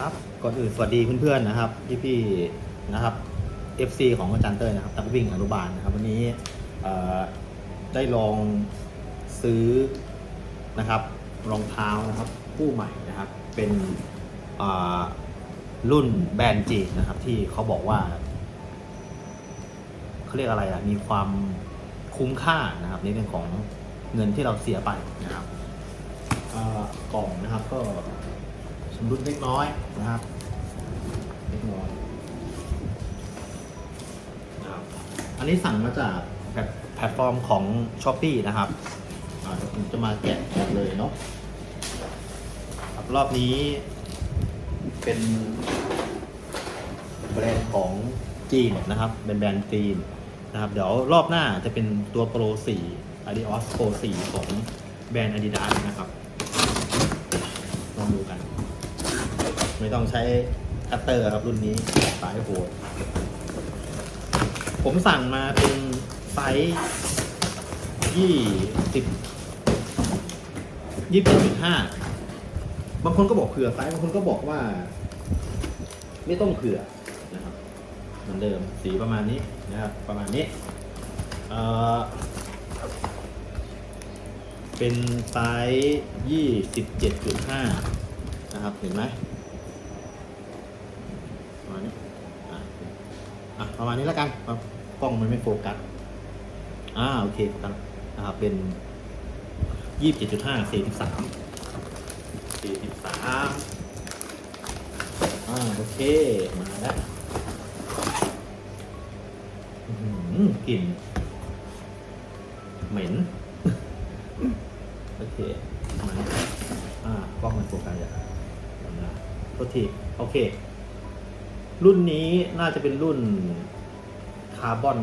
ครับก่อนอื่นสวัสดีเพื่อนๆนะครับพี่ๆนะครับ FC ของอาจารย์เต้ยนะครับนักวิ่งอนุบาลนะครับ วันนี้ได้ลองซื้อนะครับรองเท้านะครับคู่ใหม่นะครับ เป็นรุ่นแบรนด์จีนนะครับ ที่เขาบอกว่าเขาเรียกอะไรอะมีความคุ้มค่านะครับในเรื่องของเงินที่เราเสียไปนะครับกล่องนะครับก็ ชำรุดเล็กน้อยนะครับเล็กน้อยนะครับอันนี้สั่งมาจากแพลตฟอร์มของ s h อ p e e นะครับอ่าเดี๋ยวผมจะมาแกะกันเลยเนาะครับรอบนี้เป็นแบรนด์ของจีนนะครับเป็นแบรนด์จีนนะครับ เดี๋ยวรอบหน้าจะเป็นตัว Pro 4 Adios Pro 4 ของแบรนด์ Adidas นะครับลองดูกัน ไม่ต้องใช้คัตเตอร์ครับรุ่นนี้สายโหดผมสั่งมาเป็นไซส์ยี่สิบยี่สิบห้าบางคนก็บอกเผื่อไซส์บางคนก็บอกว่า ไม่ต้องเผื่อนะครับเหมือนเดิมสีประมาณนี้นะครับประมาณนี้เอ่อเป็นไซส์ยี่สิบเจ็ดจุดห้านะครับเห็นไหม ประมาณนี้อะอะ ประมาณนี้แล้วกันกล้องมันไม่โฟกัสอ่าโอเคครับนะครับเป็นยี่สิบเจ็ดจุดห้าสี่สิบสามสี่สิบสามอ่าโอเคมาแล้วอื้อหือกลิ่นเหม็นโอเคมาอ่ากล้องมันโฟกัสอย่างนะโทษทีโอเค รุ่นนี้น่าจะเป็นรุ่นคาร์บอน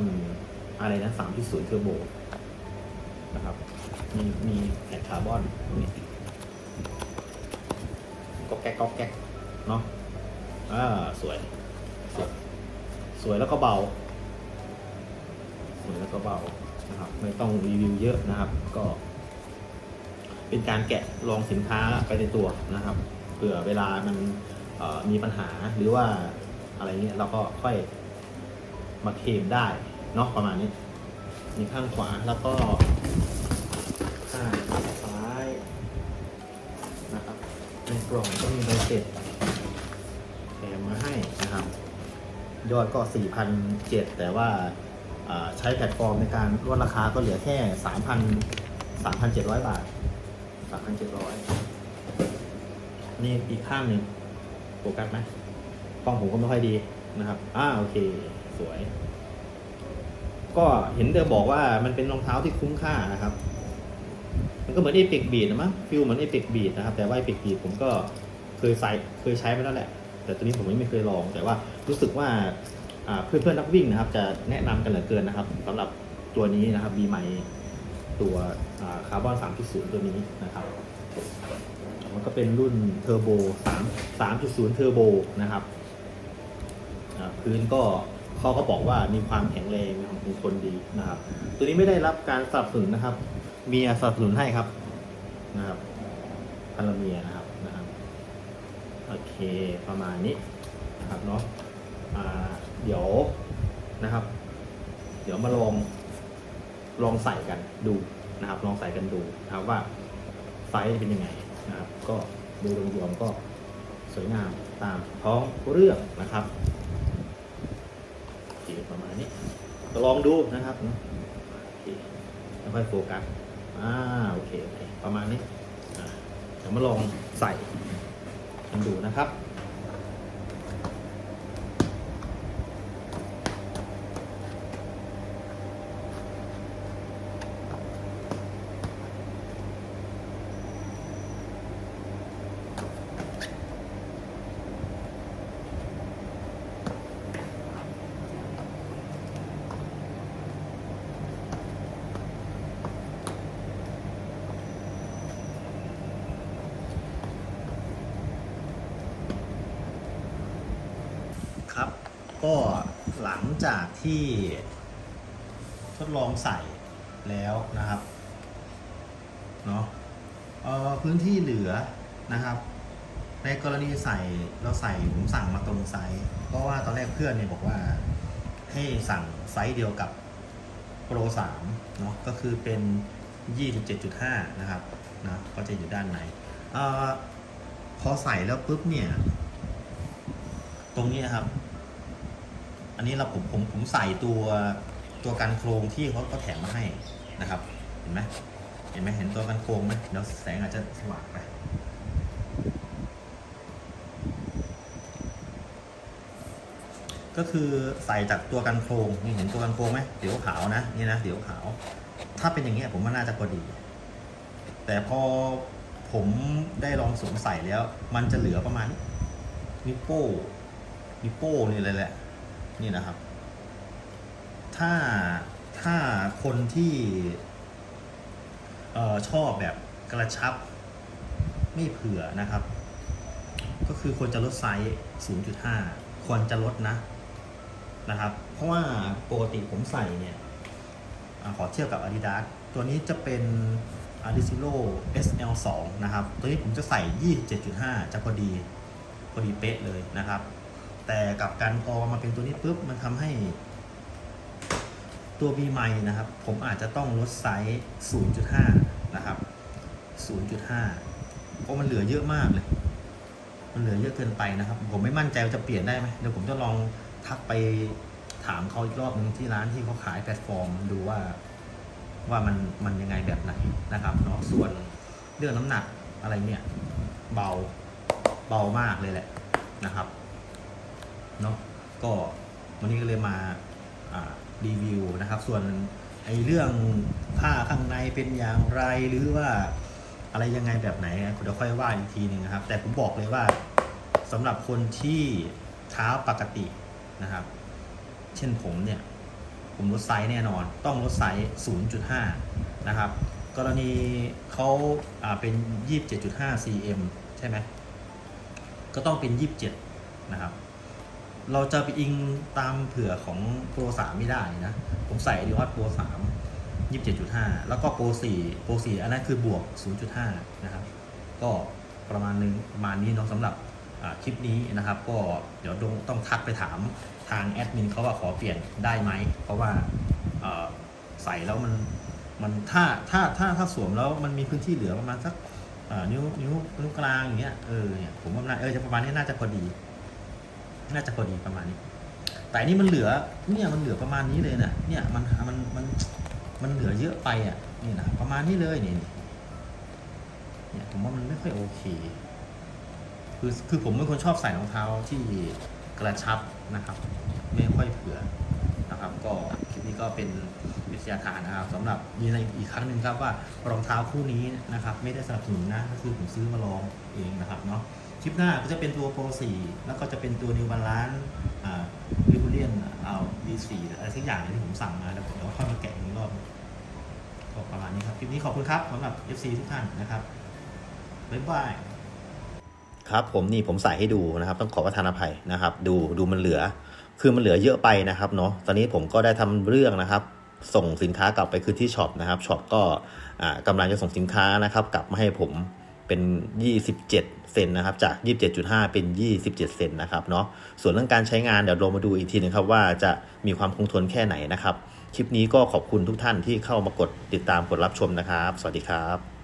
อะไรนะสามที่ศูนย์เทอร์โบนะครับ มีมีแผ่นคาร์บอนนี้ก็แก๊กก็แก๊กเนาะอ่าสวย สวย สวยแล้วก็เบา สวยแล้วก็เบานะครับ ไม่ต้องรีวิวเยอะนะครับ ก็ เป็นการแกะลองสินค้าไปในตัวนะครับเผื่อเวลามันมีปัญหาหรือว่า อะไรเงี้ยเราก็ค่อยมาเคลมได้เนาะประมาณนี้มีข้างขวาแล้วก็ข้างซ้ายนะครับ ในกล่องก็มีใบเสร็จแถมมาให้นะครับ ยอดก็ 4,007แต่ว่าใช้แพลตฟอร์มในการลดราคาก็เหลือแค่ 3,000 3,700 บาท 3,700 นี่อีกข้างหนึ่งโฟกัสไหม ล้องผมก็ไม่ค่อยดีนะครับอ่าโอเค สวย ก็เห็นเดิมบอกว่ามันเป็นรองเท้าที่คุ้มค่านะครับ มันก็เหมือนเอ e ิกบีดนะมั้งฟิลเหมือนเอ e ิกบีดนะครับ แต่ว่าเอ e ิกบีดผมก็เคยใส่เคยใช้ไปแล้วแหละ แต่ตัวนี้ผมยังไม่เคยลอง แต่ว่ารู้สึกว่าอ่าเพื่อนนักวิ่งนะครับ จะแนะนำกันเหลือเกินนะครับสำหรับตัวนี้นะครับบีไมตัวคาร์บอน 3.0 ตัวนี้นะครับ มันก็เป็นรุ่นเทอร์โบ3 3.0 เทอร์โบนะครับ พื้นก็เขาก็บอกว่ามีความแข็งแรงมีความคงทนดีนะครับ ตัวนี้ไม่ได้รับการสนับสนุนนะครับ เมียสนับสนุนให้ครับนะครับภรรเมียนะครับนะครับโอเคประมาณนี้นะครับเนาะอ่าเดี๋ยวนะครับ เดี๋ยวมาลองลองใส่กันดูนะครับ ลองใส่กันดูนะครับว่าไซส์เป็นยังไงนะครับ ก็ดูรวมๆก็สวยงามตามท้องเรื่องนะครับโอเคประมาณนี้ ก็ลองดูนะครับเนาะโอเคแล้วค่อยโฟกัสอ่าโอเคโอเคประมาณนี้อ่าเดี๋ยวมาลองใส่กันดูนะครับครับ ก็หลังจากที่ทดลองใส่แล้วนะครับเนาะพื้นที่เหลือนะครับ ในกรณีใส่เราใส่ผมสั่งมาตรงไซส์เพราะว่าตอนแรกเพื่อนเนี่ยบอกว่าให้สั่งไซส์เดียวกับ Pro 3เนาะก็คือเป็น 27.5 นะครับนะก็จะอยู่ด้านในเออพอใส่แล้วปุ๊บเนี่ย ตรงนี้ครับ อันนี้เราผมผมผมใส่ตัวตัวกันโครงที่เขาก็แถมมาให้นะครับ เห็นไหมเห็นไหมเห็นตัวกันโครงไหมเดี๋ยวแสงอาจจะสว่างไปก็คือใส่จากตัวกันโครงนี่เห็นตัวกันโครงไหมเดี๋ยวขาวนะนี่นะเดี๋ยวขาว ถ้าเป็นอย่างเงี้ยผมว่าน่าจะพอดี แต่พอผมได้ลองสวมใส่แล้ว มันจะเหลือประมาณนิ้วโป้นิ้วโป้นี่เลยแหละ นี่นะครับ ถ้าถ้าคนที่เออชอบแบบกระชับไม่เผื่อนะครับ ก็คือควรจะลดไซส์ 0.5 ควรจะลดนะนะครับ เพราะว่าปกติผมใส่เนี่ยอขอเทียบกับ Adidas ตัวนี้จะเป็น a d i s i l o SL2 นะครับ ตัวนี้ผมจะใส่ 27.5 จะพอดี พอดีเป๊ะเลยนะครับ แต่กลับกันพอมาเป็นตัวนี้ปุ๊บมันทำให้ตัว B ใหม่นะครับ ผมอาจจะต้องลดไซส์ 0.5 นะครับ 0.5 เพราะมันเหลือเยอะมากเลย มันเหลือเยอะเกินไปนะครับ ผมไม่มั่นใจว่าจะเปลี่ยนได้ไหมเดี๋ยวผมจะลองทักไปถามเขาอีกรอบนึงที่ร้านที่เขาขายแพลตฟอร์มดูว่าว่ามันมันยังไงแบบไหนนะครับเนาะส่วนเรื่องน้ำหนักอะไรเนี่ย เบาเบามากเลยแหละนะครับ เนาะก็วันนี้ก็เลยมารีวิวนะครับ ส่วนไอ้เรื่องผ้าข้างในเป็นอย่างไรหรือว่าอะไรยังไงแบบไหนเดี๋ยวค่อยว่าอีกทีหนึ่งนะครับ แต่ผมบอกเลยว่าสำหรับคนที่เท้าปกตินะครับ เช่นผมเนี่ย ผมลดไซส์แน่นอน ต้องลดไซส์ 0.5 นะครับ กรณีเขาอ่าเป็น 27.5 cm ใช่ไหมก็ต้องเป็น 27 นะครับ เราจะไปอิงตามเผื่อของ Pro 3ไม่ได้นะ ผมใส่ดีวัต Pro 3 27.5แล้วก็ Pro 4 Pro 4อันนั้นคือบวก0.5นย์จุดห้านะครับ ก็ประมาณนึงประมาณนี้เนาะสำหรับคลิปนี้นะครับ ก็เดี๋ยวต้องทักไปถามทางแอดมินเขาว่าขอเปลี่ยนได้ไหม เพราะว่าใส่แล้วมันมันถ้าถ้าถ้าถ้าสวมแล้วมันมีพื้นที่เหลือประมาณสักนิ้วนิ้วนิ้วกลางอย่างเงี้ยเออเนี่ยผมว่าน่าเออจะประมาณนี้น่าจะพอดี น่าจะพอดีประมาณนี้ แต่นี่มันเหลือเนี่ยมันเหลือประมาณนี้เลยนะเนี่ยมันมันมันมันเหลือเยอะไปอะนี่นะประมาณนี้เลยนี่เนี่ยผมว่ามันไม่ค่อยโอเค คือคือผมเป็นคนชอบใส่รองเท้าที่กระชับนะครับ ไม่ค่อยเผื่อนะครับ ก็คลิปนี้ก็เป็นวิทยาทานนะครับสำหรับยืนยันอีกครั้งหนึ่งครับว่ารองเท้าคู่นี้นะครับ ไม่ได้สนับสนุนนะก็คือผมซื้อมาลองเองนะครับเนาะ ลิปหน้าก็จะเป็นตัวโปร4แล้วก็จะเป็นตัวนิวบาลานอ่าริบูเลียนเอาดีสี่อะไรสักอย่างที่ผมสั่งมาแล้วเดี๋ยวค่อยมาแกะอีกรอบก็ประมาณนี้ครับ คลิปนี้ขอบคุณครับสำหรับ FC ทุกท่านนะครับ บ๊ายบายครับผมนี่ผมใส่ให้ดูนะครับ ต้องขอประทานอภัยนะครับ ดูดูมันเหลือ คือมันเหลือเยอะไปนะครับเนาะตอนนี้ผมก็ได้ทำเรื่องนะครับ ส่งสินค้ากลับไปคืนที่ช็อปนะครับช็อปก็อ่ากำลังจะส่งสินค้านะครับ กลับมาให้ผม เป็น 27 เซนนะครับ จาก 27.5 เป็น 27 เซนนะครับเนาะ ส่วนเรื่องการใช้งานเดี๋ยวลงมาดูอีกทีหนึงครับว่าจะมีความคงทนแค่ไหนนะครับ คลิปนี้ก็ขอบคุณทุกท่านที่เข้ามากดติดตามกดรับชมนะครับ สวัสดีครับ